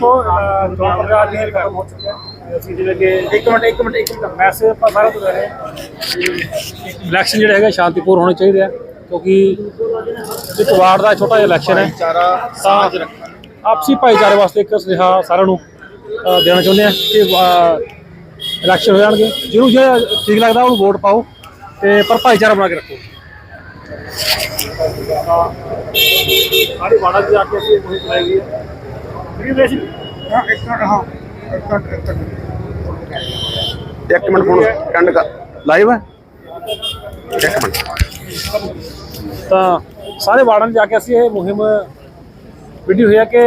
ਤੋਂ ਦੀ ਹੋ ਚੁੱਕਿਆ। ਹੈ। ਅਸੀਂ ਜਿਵੇਂ ਕਿ ਇੱਕ ਮਿੰਟ ਇੱਕ ਮਿੰਟ ਇੱਕ ਮਿੰਟ ਮੈਸੇਜ ਆਪਾਂ ਸਾਰਾ ਤੋਂ ਰਹੇ ਇਲੈਕਸ਼ਨ ਜਿਹੜੇ ਹੈਗੇ ਸ਼ਾਂਤੀਪੂਰ ਹੋਣੇ ਚਾਹੀਦੇ ਆ ਕਿਉਂਕਿ ਇੱਕ ਵਾਰਡ ਦਾ ਛੋਟਾ ਜਿਹਾ ਇਲੈਕਸ਼ਨ ਹੈ। ਚਾਰਾ ਤਾਂ ਆਪਸੀ ਭਾਈਚਾਰੇ ਵਾਸਤੇ ਇੱਕ ਸੁਨੇਹਾ ਸਾਰਿਆਂ ਨੂੰ ਅ, ਦੇਣਾ ਚਾਹੁੰਦੇ ਆ ਕਿ ਇਲੈਕਸ਼ਨ ਹੋ ਜਾਣਗੇ। ਜਿਹਨੂੰ ਜੇ ਠੀਕ ਲੱਗਦਾ ਉਹਨੂੰ ਵੋਟ ਪਾਓ ਤੇ ਪਰ ਭਾਈਚਾਰਾ ਬਣਾ ਕੇ ਰੱਖੋ। ਸਾਰੇ ਵਾੜਾ ਜਾ ਕੇ ਅਸੀਂ ਮੁਹਿੰਮ ਚਲਾਈ ਗਈ ਹੈ। ਫ੍ਰੀ ਬੇਸਿਕ ਹਾਂ ਇੱਕ ਮਿੰਟ ਹਾਂ। ਇੱਕ ਮਿੰਟ ਇੱਕ ਮਿੰਟ। ਇੱਕ ਮਿੰਟ ਫੋਨ ਕੰਡ ਕਰ। ਲਾਈਵ ਹੈ? ਇੱਕ ਮਿੰਟ। ਤਾਂ ਸਾਰੇ ਵਾਰਡਾਂ ਜਾ ਕੇ ਅਸੀਂ ਇਹ ਮੁਹਿੰਮ ਵੀਡੀਓ ਹੋਇਆ ਕਿ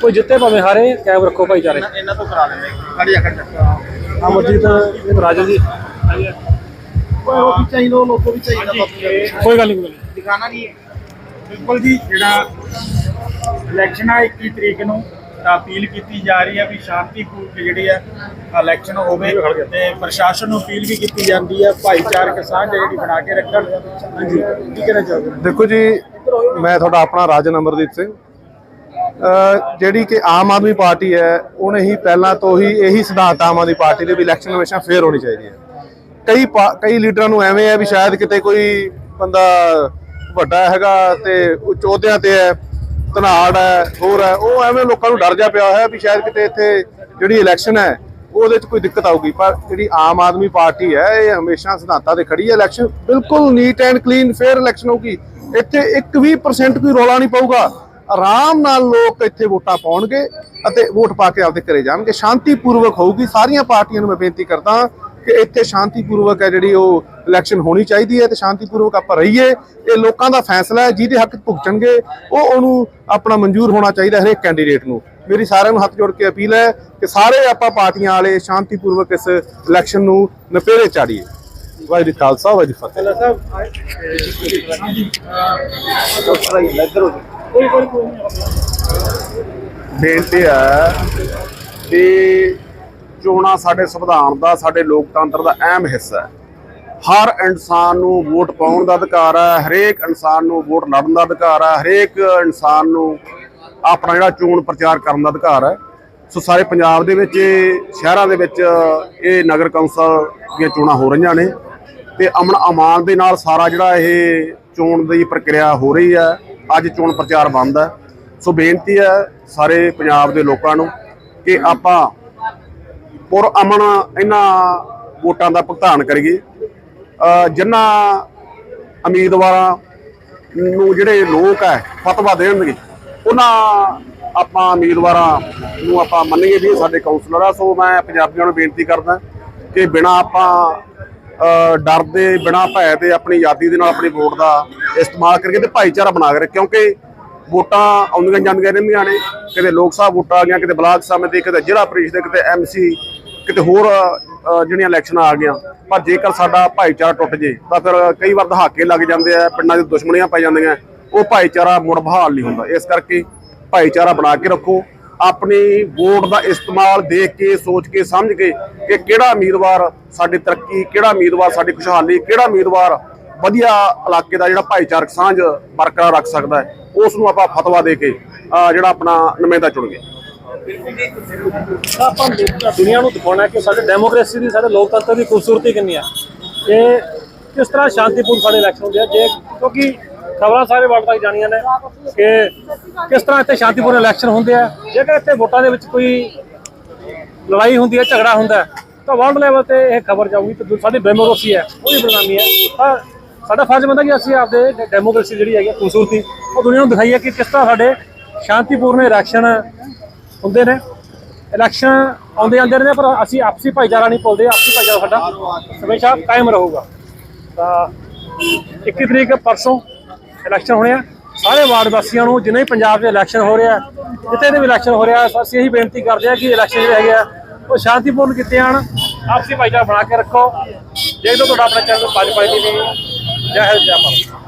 ਕੋਈ ਜਿੱਤੇ ਭਾਵੇਂ ਹਾਰੇ ਕਾਇਮ ਰੱਖੋ ਭਾਈਚਾਰੇ। ਇਹਨਾਂ ਤੋਂ ਕਰਾ ਲੈਂਦੇ ਖੜੀ ਆ ਖੜੀ ਅਮਰਜੀਤ ਰਾਜਨ ਜੀ। ਕੋਈ ਉਹ ਵੀ ਚਾਹੀਦਾ ਲੋਕੋ ਵੀ ਚਾਹੀਦਾ ਬਾਪੂ ਕੋਈ ਗੱਲ ਨਹੀਂ ਦਿਖਾਣਾ ਨਹੀਂ। ਬਿਲਕੁਲ ਜੀ ਜਿਹੜਾ ਇਲੈਕਸ਼ਨ ਆ 21 ਤਰੀਕ ਨੂੰ ਤਾਂ ਅਪੀਲ ਕੀਤੀ ਜਾ ਰਹੀ ਹੈ ਵੀ ਸ਼ਾਂਤੀਪੂਰਵਕ ਜਿਹੜੀ ਹੈ ਇਲੈਕਸ਼ਨ ਹੋਵੇ ਤੇ ਪ੍ਰਸ਼ਾਸਨ ਨੂੰ ਅਪੀਲ ਵੀ ਕੀਤੀ ਜਾਂਦੀ ਹੈ ਭਾਈਚਾਰਕ ਸਾਂਝ ਜਿਹੜੀ ਬਣਾ ਕੇ ਰੱਖਣ। ਹਾਂਜੀ ਕੀ ਕਹਿਣਾ ਚਾਹੋਗੇ? ਦੇਖੋ ਜੀ ਮੈਂ ਤੁਹਾਡਾ ਆਪਣਾ ਰਾਜਨ ਅਮਰਦੀਪ ਸਿੰਘ। ਜਿਹੜੀ ਕਿ ਆਮ ਆਦਮੀ ਪਾਰਟੀ ਹੈ ਉਹਨੇ ਹੀ ਪਹਿਲਾਂ ਤੋਂ ਹੀ ਇਹੀ ਸਿਧਾਂਤ ਆਮ ਆਦਮੀ ਪਾਰਟੀ ਦੇ ਵੀ ਇਲੈਕਸ਼ਨ ਹਮੇਸ਼ਾ ਫੇਅਰ ਹੋਣੀ ਚਾਹੀਦੀ ਹੈ। ਕਈ ਕਈ ਲੀਡਰਾਂ ਨੂੰ ਐਵੇਂ ਹੈ ਵੀ ਸ਼ਾਇਦ ਕਿਤੇ ਕੋਈ ਬੰਦਾ ਵੱਡਾ ਹੈਗਾ ਤੇ ਉੱਚ ਅਹੁਦਿਆਂ ਤੇ ਹੈ ਧਨਾੜ ਹੈ, ਹੋਰ ਹੈ, ਉਹ ਐਵੇਂ ਲੋਕਾਂ ਨੂੰ ਡਰ ਜਾ ਪਿਆ ਹੋਇਆ ਵੀ ਸ਼ਾਇਦ ਕਿਤੇ ਇੱਥੇ ਜਿਹੜੀ ਇਲੈਕਸ਼ਨ ਹੈ, ਉਹਦੇ 'ਚ ਕੋਈ ਦਿੱਕਤ ਆਊਗੀ। ਪਰ ਜਿਹੜੀ ਆਮ ਆਦਮੀ ਪਾਰਟੀ ਹੈ, ਇਹ ਹਮੇਸ਼ਾ ਸਿਧਾਂਤਾਂ ਤੇ ਖੜੀ ਹੈ ਇਲੈਕਸ਼ਨ ਬਿਲਕੁਲ neat and clean fair election ਹੋਊਗੀ। ਇੱਥੇ 1-20% ਕੋਈ ਰੌਲਾ ਨਹੀਂ ਪਊਗਾ। ਆਰਾਮ ਨਾਲ ਲੋਕ ਇੱਥੇ ਵੋਟਾਂ ਪਾਉਣਗੇ ਅਤੇ ਵੋਟ ਪਾ ਕੇ ਆਪਦੇ ਘਰੇ ਜਾਣਗੇ। ਸ਼ਾਂਤੀਪੂਰਵਕ ਹੋਊਗੀ। ਸਾਰੀਆਂ ਪਾਰਟੀਆਂ ਨੂੰ ਮੈਂ ਬੇਨਤੀ ਕਰਦਾ ਕਿ ਇੱਥੇ ਸ਼ਾਂਤੀਪੂਰਵਕ ਹੈ ਜਿਹੜੀ ਉਹ ਇਲੈਕਸ਼ਨ ਹੋਣੀ ਚਾਹੀਦੀ ਹੈ ਤੇ ਸ਼ਾਂਤੀਪੂਰਵਕ ਆਪਾਂ ਰਹੀਏ, ਇਹ ਲੋਕਾਂ ਦਾ ਫੈਸਲਾ ਹੈ, ਜਿਹਦੇ ਹੱਕ 'ਚ ਭੁਗਤਣਗੇ, ਉਹ ਉਹਨੂੰ ਆਪਣਾ ਮਨਜ਼ੂਰ ਹੋਣਾ ਚਾਹੀਦਾ ਹਰੇਕ ਕੈਂਡੀਡੇਟ ਨੂੰ। ਮੇਰੀ ਸਾਰਿਆਂ ਨੂੰ ਹੱਥ ਜੋੜ ਕੇ ਅਪੀਲ ਹੈ ਕਿ ਸਾਰੇ ਆਪਾਂ ਪਾਰਟੀਆਂ ਵਾਲੇ ਸ਼ਾਂਤੀਪੂਰਵਕ ਇਸ ਇਲੈਕਸ਼ਨ ਨੂੰ ਨਪੇਰੇ ਚਾੜੀਏ। ਵਾਹਿਗੁਰੂ ਜੀ ਖਾਲਸਾ, ਵਾਹਿਗੁਰੂ ਫਤਿਹ। ਕੋਈ ਬੇਨਤੀ ਹੈ ਕਿ ਚੋਣਾਂ ਸਾਡੇ ਸੰਵਿਧਾਨ ਦਾ, ਸਾਡੇ ਲੋਕਤੰਤਰ ਦਾ ਅਹਿਮ ਹਿੱਸਾ ਹੈ। ਹਰ ਇਨਸਾਨ ਨੂੰ ਵੋਟ ਪਾਉਣ ਦਾ ਅਧਿਕਾਰ ਹੈ, ਹਰੇਕ ਇਨਸਾਨ ਨੂੰ ਵੋਟ ਲੜਨ ਦਾ ਅਧਿਕਾਰ ਹੈ, ਹਰੇਕ ਇਨਸਾਨ ਨੂੰ ਆਪਣਾ ਜਿਹੜਾ ਚੋਣ ਪ੍ਰਚਾਰ ਕਰਨ ਦਾ ਅਧਿਕਾਰ ਹੈ। ਸੋ ਸਾਰੇ ਪੰਜਾਬ ਦੇ ਵਿੱਚ, ਸ਼ਹਿਰਾਂ ਦੇ ਵਿੱਚ ਇਹ ਨਗਰ ਕੌਂਸਲ ਦੀਆਂ ਚੋਣਾਂ ਹੋ ਰਹੀਆਂ ਨੇ ਤੇ ਅਮਨ ਅਮਾਨ ਦੇ ਨਾਲ ਸਾਰਾ ਜਿਹੜਾ ਇਹ ਚੋਣ ਦੀ ਪ੍ਰਕਿਰਿਆ ਹੋ ਰਹੀ ਹੈ, ਅੱਜ ਚੋਣ ਪ੍ਰਚਾਰ ਬੰਦ ਹੈ। ਸੋ ਬੇਨਤੀ ਹੈ ਸਾਰੇ ਪੰਜਾਬ ਦੇ ਲੋਕਾਂ ਨੂੰ ਕਿ ਆਪਾਂ ਔਰ ਅਮਨ ਇਹਨਾਂ ਵੋਟਾਂ ਦਾ ਭੁਗਤਾਨ ਕਰੀਏ ਜਿਨ੍ਹਾਂ ਉਮੀਦਵਾਰਾਂ ਨੂੰ ਜਿਹੜੇ ਲੋਕ ਹੈ, ਫਤਵਾ ਦੇਣਗੇ, ਉਹਨਾਂ ਆਪਾਂ ਉਮੀਦਵਾਰਾਂ ਨੂੰ ਆਪਾਂ ਮੰਨੀਏ ਵੀ ਸਾਡੇ ਕਾਉਂਸਲਰ ਆ, ਸੋ ਮੈਂ ਪੰਜਾਬੀਆਂ ਨੂੰ ਬੇਨਤੀ ਕਰਦਾ ਕਿ ਬਿਨਾ ਆਪਾਂ ਡਰ ਦੇ, ਬਿਨਾ ਭੈ ਦੇ ਆਪਣੀ ਆਜ਼ਾਦੀ ਦੇ ਨਾਲ ਆਪਣੀ ਵੋਟ ਦਾ ਇਸਤੇਮਾਲ ਕਰਕੇ ਤੇ ਭਾਈਚਾਰਾ ਬਣਾ ਕੇ ਕਿਉਂਕਿ ਵੋਟਾਂ ਆਉਂਦੀਆਂ ਜਾਂਦੀਆਂ ਰਹਿੰਦੀਆਂ ਨੇ। ਕਿਤੇ ਲੋਕ ਸਭਾ ਵੋਟਾਂ ਆ ਗਈਆਂ, ਕਿਤੇ ਬਲਾਕ ਸਮਿਤੀ ਕਿਤੇ ਜ਼ਿਲ੍ਹਾ ਪ੍ਰੀਸ਼ਦ ਦੇ ਕਿਤੇ ਐਮਸੀ ਕਿਤੇ ਹੋਰ ਜਿਹੜੀਆਂ ਇਲੈਕਸ਼ਨਾਂ ਆ ਗਈਆਂ, ਪਰ ਜੇਕਰ ਸਾਡਾ ਭਾਈਚਾਰਾ ਟੁੱਟ ਜੇ, ਤਾਂ ਫਿਰ ਕਈ ਵਾਰ ਦਹਾਕੇ ਲੱਗ ਜਾਂਦੇ ਆ, ਪਿੰਡਾਂ 'ਚ ਦੁਸ਼ਮਣੀਆਂ ਪੈ ਜਾਂਦੀਆਂ, ਉਹ ਭਾਈਚਾਰਾ ਮੁੜ ਬਹਾਲ ਨਹੀਂ ਹੁੰਦਾ। ਇਸ ਕਰਕੇ ਭਾਈਚਾਰਾ ਬਣਾ ਕੇ ਰੱਖੋ, ਆਪਣੀ ਵੋਟ ਦਾ ਇਸਤੇਮਾਲ ਦੇਖ ਕੇ, ਸੋਚ ਕੇ, ਸਮਝ ਕੇ ਕਿ ਕਿਹੜਾ ਉਮੀਦਵਾਰ ਸਾਡੀ ਤਰੱਕੀ, ਕਿਹੜਾ ਉਮੀਦਵਾਰ ਸਾਡੀ ਖੁਸ਼ਹਾਲੀ, ਕਿਹੜਾ ਉਮੀਦਵਾਰ ਵਧੀਆ ਇਲਾਕੇ ਦਾ ਜਿਹੜਾ ਭਾਈਚਾਰਕ ਸਾਂਝ ਬਰਕਰਾਰ ਰੱਖ ਸਕਦਾ ਹੈ, ਉਸ ਨੂੰ ਆਪਾਂ ਫਤਵਾ ਦੇ ਕੇ ਜਿਹੜਾ ਆਪਣਾ ਨੁਮਾਇੰਦਾ ਚੁਣਗੇ ਤਾਂ ਆਪਾਂ ਦੁਨੀਆ ਨੂੰ ਦਿਖਾਉਣਾ ਕਿ ਸਾਡੇ ਡੈਮੋਕ੍ਰੇਸੀ ਦੀ ਸਾਡੇ ਲੋਕਤੰਤਰ ਦੀ ਖੂਬਸੂਰਤੀ ਕਿੰਨੀ ਹੈ। ਇਹ ਕਿਸ ਤਰ੍ਹਾਂ ਸ਼ਾਂਤੀਪੂਰਨ ਸਾਡੇ ਇਲੈਕਸ਼ਨ ਹੁੰਦੇ ਆ? ਜੇ ਕਿਉਂਕਿ ਖਬਰਾਂ ਸਾਰੇ ਵਰਲਡ ਤੱਕ ਜਾਣੀਆਂ ਨੇ ਕਿ ਕਿਸ ਤਰ੍ਹਾਂ ਇੱਥੇ ਸ਼ਾਂਤੀਪੂਰਨ ਇਲੈਕਸ਼ਨ ਹੁੰਦੇ ਆ? ਜੇਕਰ ਇੱਥੇ ਵੋਟਾਂ ਦੇ ਵਿੱਚ ਕੋਈ ਲੜਾਈ ਹੁੰਦੀ ਹੈ ਝਗੜਾ ਹੁੰਦਾ ਤਾਂ ਵਰਲਡ ਲੈਵਲ ਤੇ ਇਹ ਖਬਰ ਜਾਊਗੀ ਤੇ ਸਾਡੀ ਡੈਮੋਕ੍ਰੇਸੀ ਹੈ ਉਹਦੀ ਬਦਨਾਮੀ ਹੈ। ਤਾਂ ਸਾਡਾ ਫਰਜ਼ ਬਣਦਾ ਕਿ ਅਸੀਂ ਆਪਦੇ ਡੈਮੋਕ੍ਰੇਸੀ ਜਿਹੜੀ ਹੈਗੀ ਹੈ, ਖੂਬਸੂਰਤੀ ਉਹ ਦੁਨੀਆ ਨੂੰ ਦਿਖਾਈਏ ਕਿ ਕਿਸ ਤਰ੍ਹਾਂ ਸਾਡੇ ਸ਼ਾਂਤੀਪੂਰਨ ਇਲੈਕਸ਼ਨ ਹੁੰਦੇ ਨੇ। ਇਲੈਕਸ਼ਨ ਆਉਂਦੇ ਜਾਂਦੇ ਰਹਿੰਦੇ ਪਰ ਅਸੀਂ ਆਪਸੀ ਭਾਈਚਾਰਾ ਨਹੀਂ ਭੁੱਲਦੇ, ਆਪਸੀ ਭਾਈਚਾਰਾ ਸਾਡਾ ਹਮੇਸ਼ਾ ਕਾਇਮ ਰਹੂਗਾ। ਤਾਂ 21 ਤਰੀਕ ਪਰਸੋਂ ਇਲੈਕਸ਼ਨ ਹੋਣੇ ਆ। ਸਾਰੇ ਵਾਰਡ ਵਾਸੀਆਂ ਨੂੰ, ਜਿੰਨੇ ਵੀ ਪੰਜਾਬ 'ਚ ਇਲੈਕਸ਼ਨ ਹੋ ਰਿਹਾ, ਜਿੱਥੇ ਦੇ ਵੀ ਇਲੈਕਸ਼ਨ ਹੋ ਰਿਹਾ, ਅਸੀਂ ਇਹੀ ਬੇਨਤੀ ਕਰਦੇ ਆ ਕਿ ਇਲੈਕਸ਼ਨ ਜਿਹੜੇ ਹੈਗੇ ਆ, ਉਹ ਸ਼ਾਂਤੀਪੂਰਨ ਕੀਤੇ ਜਾਣ। ਆਪਸੀ ਭਾਈਚਾਰਾ ਬਣਾ ਕੇ ਰੱਖੋ। ਦੇਖ ਲਓ ਤੁਹਾਡਾ ਆਪਣਾ ਚੈਨਲ ਪੰਜ ਪਾਈ ਦੀ ਜੈ ਹਿੰਦ ਜੈ ਭਾਰਤ